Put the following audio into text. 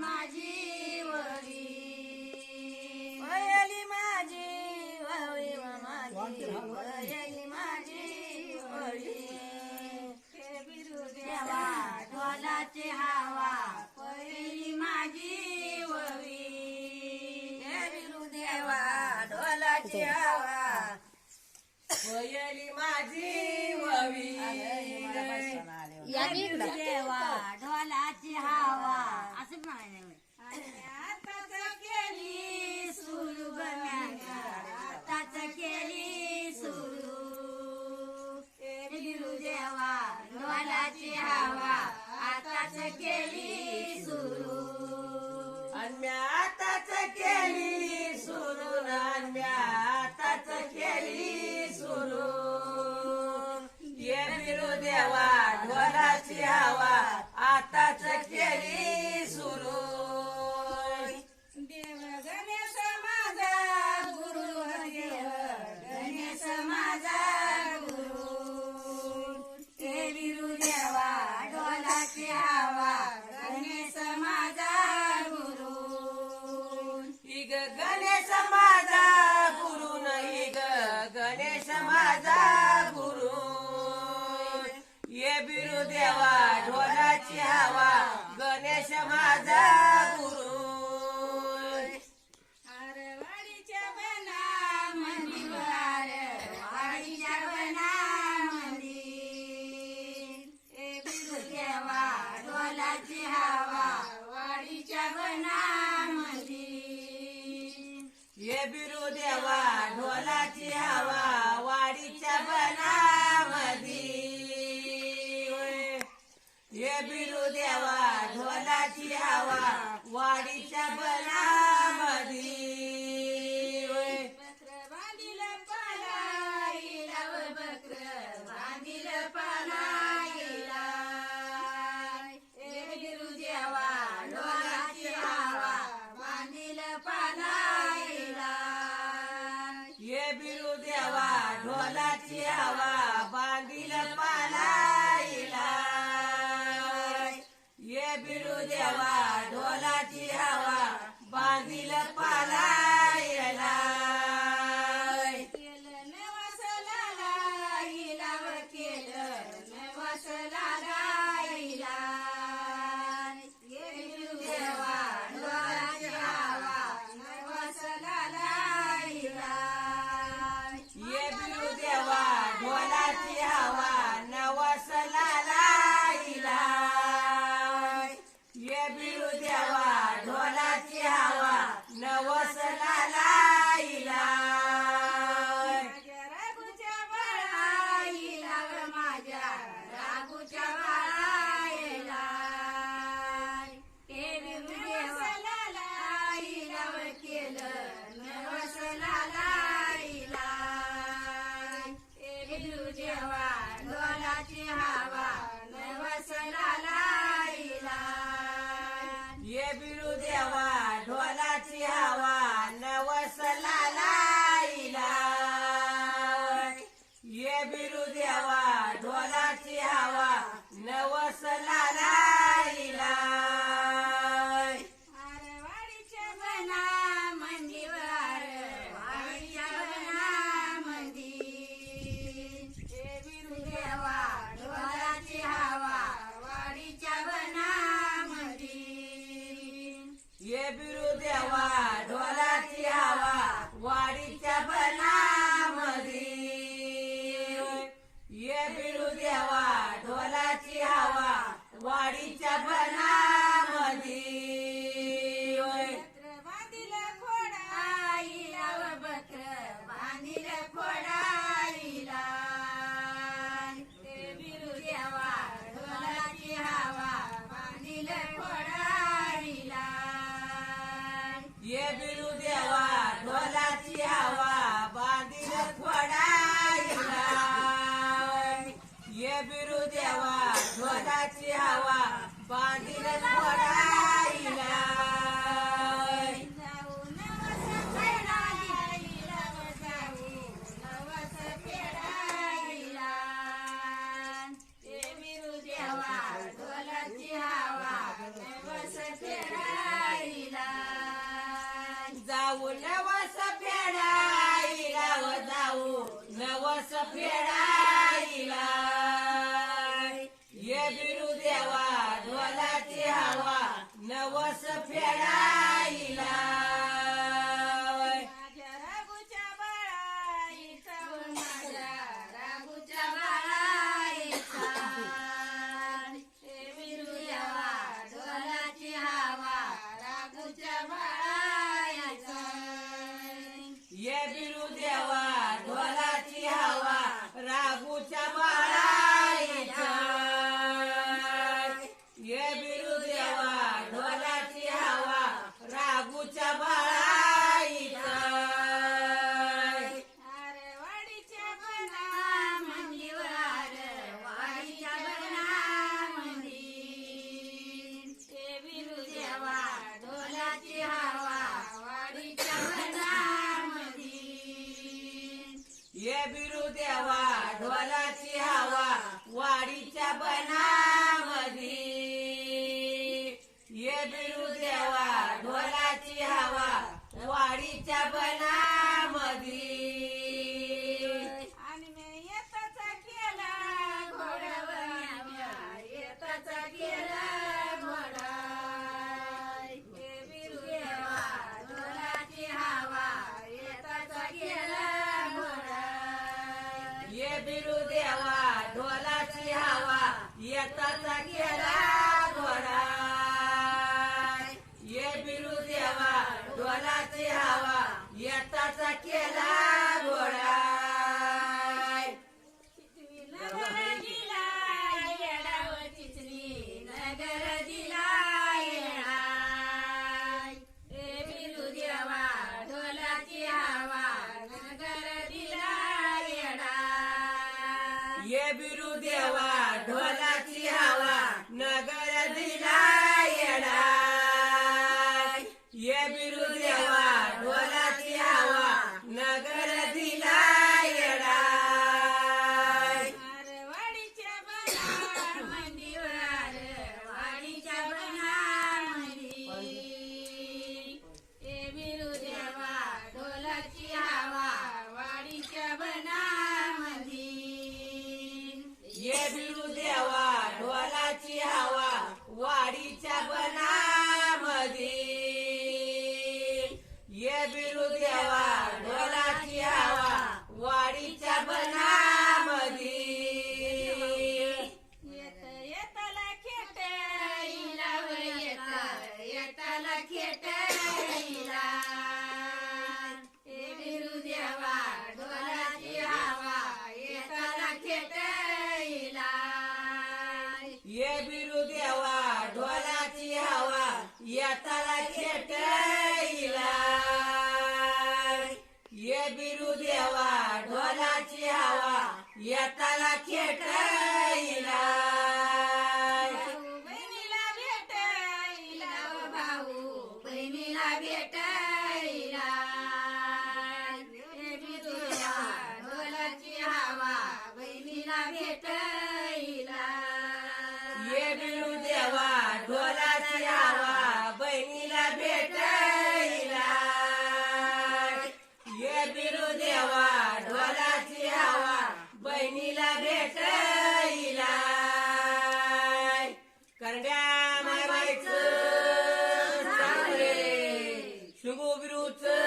माझी वरी. वयली माझी माझी वयली ढोलाची हवा पहिली माझी वरी. देवा ढोलाची हवा वयली माझी ववी देवा ढोलाची हवा Hai! बिरू देवा ढोलाची हवा वाडीच्या बनामधी ये बिरू देवा ढोलाची हवा वाडीच्या બીરુ દેવા ઢોલા ચિયાવા. ये बिरू देवा बिरू देवा ध्वजाची हवा. बांधील चित्रपटायचं ये बिरू देवा ढोलाची हवा वाडीच्या बनामधी ये बिरू देवा ढोलाची हवा वाडीच्या बनामधी Yeah, ये बिरू देवा ढोलाची हवा येताला खेटला ये बिरू देवा ढोलाची हवा येताला खेटला Ślubu wrócę